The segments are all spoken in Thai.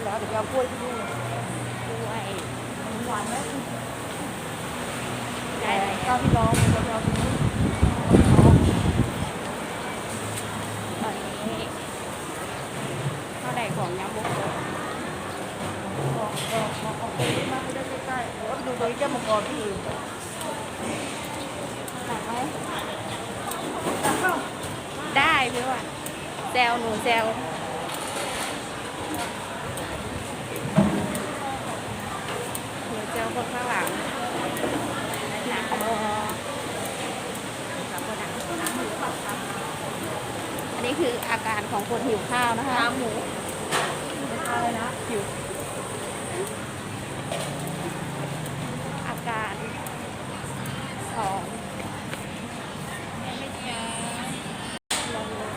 วยแล้วเดี๋ยวเอากล้วยที่นี่ด้วยหวานไหมได้เลยข้าวที่ร้องมันจะเอาตรงนี้ตอนนี้เท่าใดของยำบุกออกออกออกออกตรงนี้มาให้ได้ใกล้ๆแล้วไปดูตัวนี้แก้วมังกรที่อื่นหนักไหมตักเข้าได้พี่ว่าแซวหนูแซวหนูแซวคนข้างหลังหนักบอหนักบอหนักหนักหมูผัดครับอันนี้คืออา การของคนหิวข้าวนะคะ ขาหมูข้าวเลยนะ หิวอาการของลองเลยนะ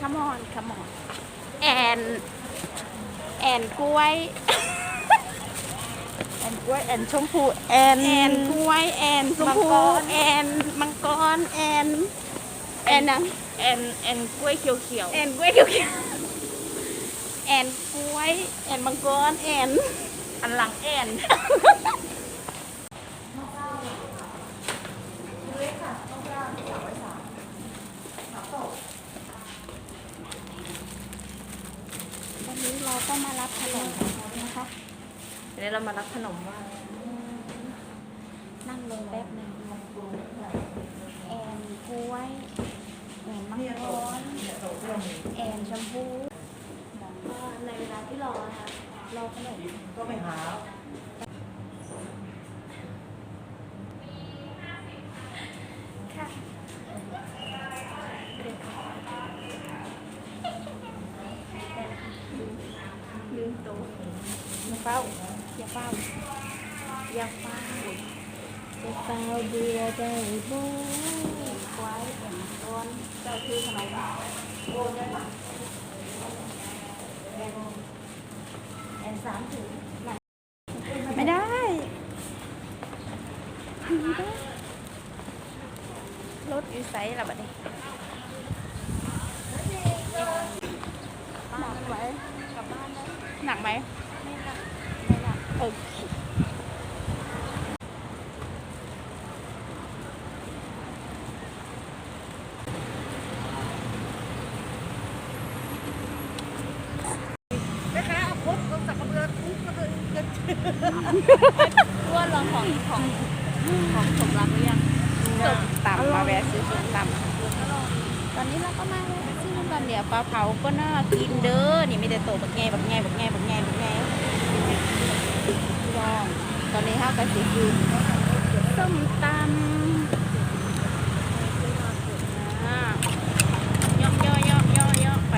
come on come on แอนแอนกล้วย แอนกล้วยแอนชมพูแอนแอนกล้วยแอนชมมังพูกรแอนมังกรแอนแอนนะแอนแอนกล้วยเขียวแอนกล้วยเขียวๆแอนกล้วยแอนมังกรแอนๆอันหลังแอน เราก็มารับขนมนะคะเดี๋ยวเรามารับขนมว่า นั่งลงแป๊บหนึ่งแอนกล้วยแอนมังกรแอนชมพูก็ในเวลาที่รอนะคะรอขนมก็ไปหา ค่ะลืมตัวอย่า เฝ้าอย่าเฝ้าอย่าเฝ้าอย่าเฝ้าเบื่อได้บ่ควายแอนก้อนเจ้าคือขนมโอนได้ปะแอนแอนสามถึงไม่ได้ไม่ได้รถอยู่ไซส์ละบัดนี้หนักไหมกลับบ้านได้หนักไหมไม่หนักไม่หนักโอเค แม่ค้าเอาครบเอาสักกระเบือทุบกระเบือเงินร่วนลองของของของสมรักหรือยังส้มตำมาแวะซื้อส้มตำตอนนี้เราก็มาแวะซื้อกันเดี๋ยวปลาเผาก็น่ากินเด้อ นี่มีแต่โตบักแง่บักแง่บักแง่บักแง่บักแง่ ลอง ตอนนี้ข้าวกะสิคือส้มตำย่อย่อย่อย่อย่อไป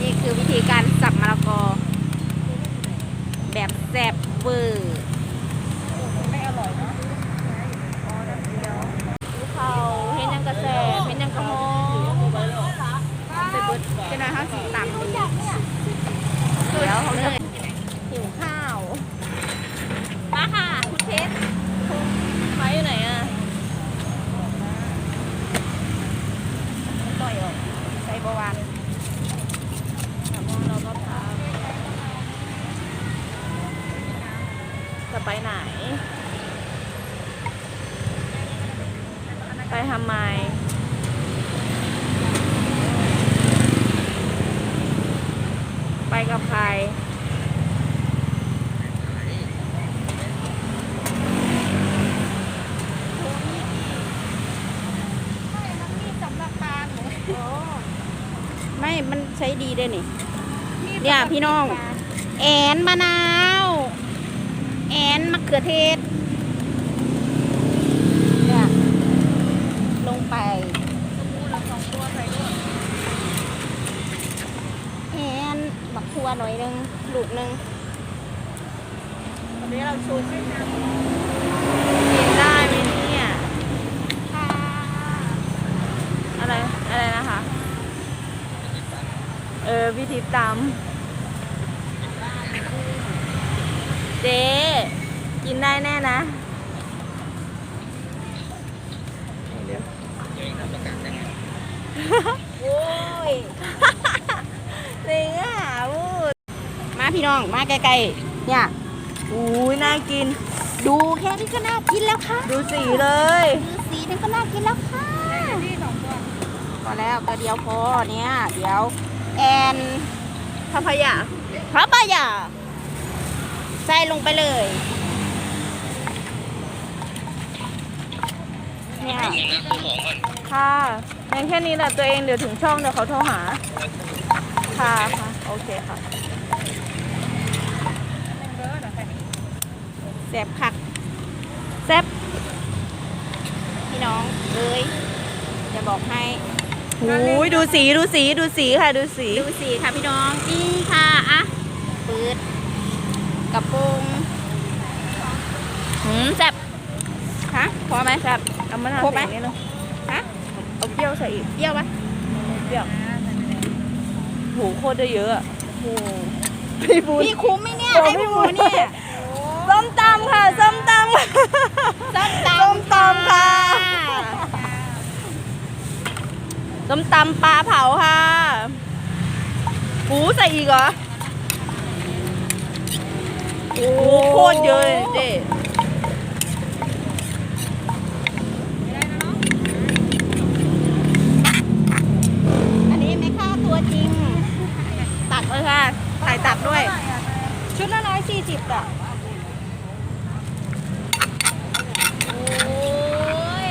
นี่คือวิธีการสับมะละกอ แบบแสบเบอร์ ไม่อร่อยเนาะอ๋อน้ำเดียว เขาเห็นยังกระแสเห็นยังกระโมไปเบิดจะนายห้าสีต่ำดีเดี๋ยวเขาเลยหิวข้าวมาค่ะ คุณเพชร ไปอยู่ไหนอะ ต่อยออกใส่บวาน ถามว่าเราก็พา จะไปไหน ไปทำไมไปกับใครสำหรับปานไม่ มันใช้ดีด้วยนี่ เนี่ยพี่น้อง แอนมะนาวแอนมะเขือเทศเนี่ยลงไปแอนบักทัวหน่อยนึงหลูกนึงวันนี้เราชูชีพมีนได้ไหมนี่อะไร อะไรนะคะ เออวิธีตำเจ๊ แน่นะโอ้ยเสียอะพูดมาพี่น้อง มาใกล้ๆเนี่ยอุ้ยน่ากิน ดูแค่นี้ก็น่ากินแล้วค่ะ ดูสีเลยดูสีนี่ก็น่ากินแล้วค่ะพอแล้วตัวเดียวพอเนี่ยเดี๋ยวแอนพะพายาพระบายาใส่ลงไปเลย เนี่ยค่ะงั้นแค่นี้แหละตัวเองเดี๋ยวถึงช่องเดี๋ยวเขาโทรหา ค่ะค่ะโอเคค่ะแซ่บคักแซ่บพี่น้องเอ้ยจะบอกให้อุ้ยดูสีดูสีดูสีค่ะดูสีดูสิค่ะพี่น้องนี่ค่ะอะเปิดกระโปรงหืมแซ่บฮะพอไหมแซ่บ เอามะนาวครบไหมใส่นิดนึงฮะเอาเปรี้ยวใส่อีกเปรี้ยวปะเปรี้ยวโหโคตรได้เยอะอะโอ้พี่บูนพี่คุ้มไหมเนี่ยโอ้ให้พี่พี่บุบูญเนี่ยส้มตำค่ะส้มตำส้มตำส้มตำค่ะส้มตำปลาเผาค่ะหูใส่อีกเหรอโอ้โหโคตรเยอะเลยเจ๊ อันนี้ไม่ค่าตัวจริง ตักเลยค่ะใส่ตักด้วย ชุดละร้อยสี่สิบอะ โอ้ย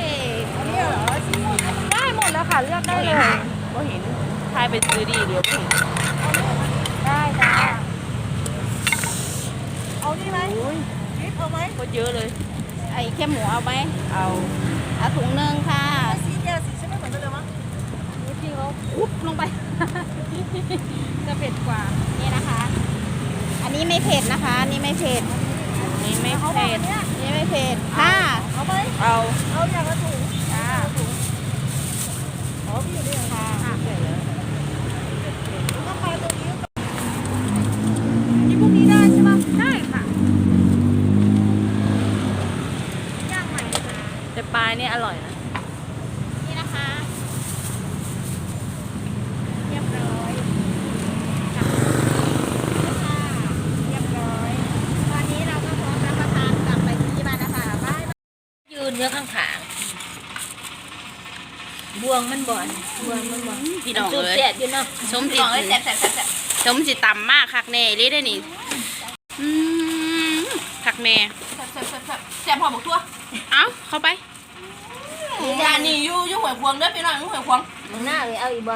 ได้หมดแล้วค่ะ เลือกได้เลยบ่เห็นทายไปซื้อดีเดี๋ยวบ่เห็นได้จ้าเอานี่ไหมเอาไหมโคตรเยอะเลย ไอ้แค่หมูเอาไหมเอาเอาถุงหนึ่งค่ะสีเนี่ยสีใช่ไหมเหมือนกันเลยมั้งจริงเราคุบลงไป จะเผ็ดกว่า นี่นะคะ อันนี้ไม่เผ็ดนะคะอันนี้ไม่เผ็ดนี่ไม่เผ็ดอันนี้ไม่เผ็ดค่ะเอาไหมเอา เอาอย่างละถุง จ้าอ๋อพี่อยู่นี่ค่ะเสร็จแล้วก็ไปตัวนี้นี่พวกนี้ได้ใช่ไหมได้ค่ะย่างใหม่แต่ปลายเนี่ยอร่อยนะ นี่นะคะ เรียบร้อยค่ะเรียบร้อย ตอนนี้เราก็พร้อมรับประทานกลับไปที่บ้านนะคะบาย ยืนเนื้อข้างขางบ วงมันบ่อนบวงมันบ่อนพี่น้องจุดเลยเสียดอยู่เนาะสมจิบตอกเลยแซ่บแซ่บแซ่บแซ่บสมจิตต่ำมากคักแน่เลยได้นี่อืมคักแน่แซ่บแซ่บแซ่บแซ่บแซ่บพอบอกทั่วเอ้าเข้าไปร้านนี้อยู่อยู่หวยพวงเด้อพี่น้องอยู่หวยพวง มึงหน้าเลยเอาอีกบ่